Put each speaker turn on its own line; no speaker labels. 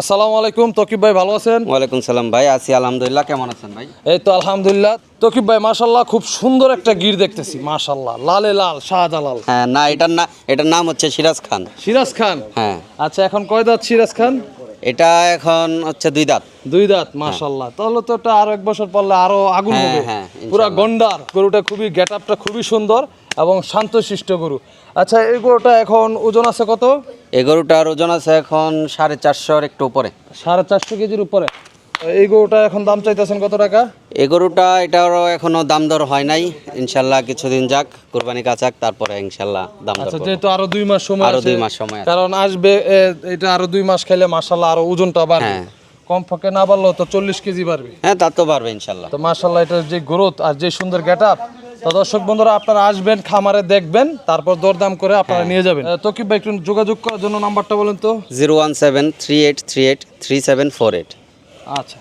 আসসালামু আলাইকুম তকিব ভাই ভালো আছেন?
ওয়ালাইকুম সালাম ভাই আছি আলহামদুলিল্লাহ কেমন আছেন ভাই?
এই তো আলহামদুলিল্লাহ। তকিব ভাই মাশাল্লাহ খুব সুন্দর একটা গির দেখতেছি মাশাল্লাহ লালে লাল শাহজালাল।
হ্যাঁ না এটার না এটার নাম হচ্ছে সিরাজ খান।
সিরাজ খান?
হ্যাঁ।
আচ্ছা এখন কয় দাঁত সিরাজ খান?
এটা এখন হচ্ছে দুই দাঁত।
দুই দাঁত মাশাল্লাহ তাহলে তো এটা আরও এক বছর পরলে আরও আগুন
হ্যাঁ,
হবে।
হ্যাঁ,
পুরা গন্ডার গরুটা খুবই গেট আপটা খুবই সুন্দর। এবং শান্তশিষ্ট গরু। আচ্ছা এই গরুটা এখন ওজন আছে কত?
এই গরুটার ওজন আছে এখন সাড়ে চারশোর একটু উপরে।
সাড়ে চারশো কেজির উপরে। এই গরুটা এখন দাম চাইতেছেন কত টাকা?
এই গরুটা এটারও এখনও দাম দর হয় নাই। ইনশাল্লাহ কিছুদিন যাক কোরবানি কাছাক তারপরে ইনশাল্লাহ দাম দর
আচ্ছা যেহেতু আরও দুই মাস সময় আরও
দুই মাস সময়
কারণ আসবে এটা আরও দুই মাস খেলে মাসাল্লাহ আরও ওজনটা বাড়বে।
হ্যাঁ।
কম ফাঁকে না বাড়লেও তো চল্লিশ কেজি বাড়বে।
হ্যাঁ তা তো বাড়বে ইনশাল্লাহ।
তো মাসাল্লাহ এটার যে গ্রোথ আর যে সুন্দর গেট আপ তো দর্শক বন্ধুরা আপনারা আসবেন খামারে দেখবেন তারপর দরদাম করে আপনারা
হ্যাঁ।
নিয়ে যাবেন। তো তকিব ভাই একটু যোগাযোগ করার জন্য নাম্বারটা বলেন তো।
Zero one seven three eight three eight three seven four eight.
আচ্ছা।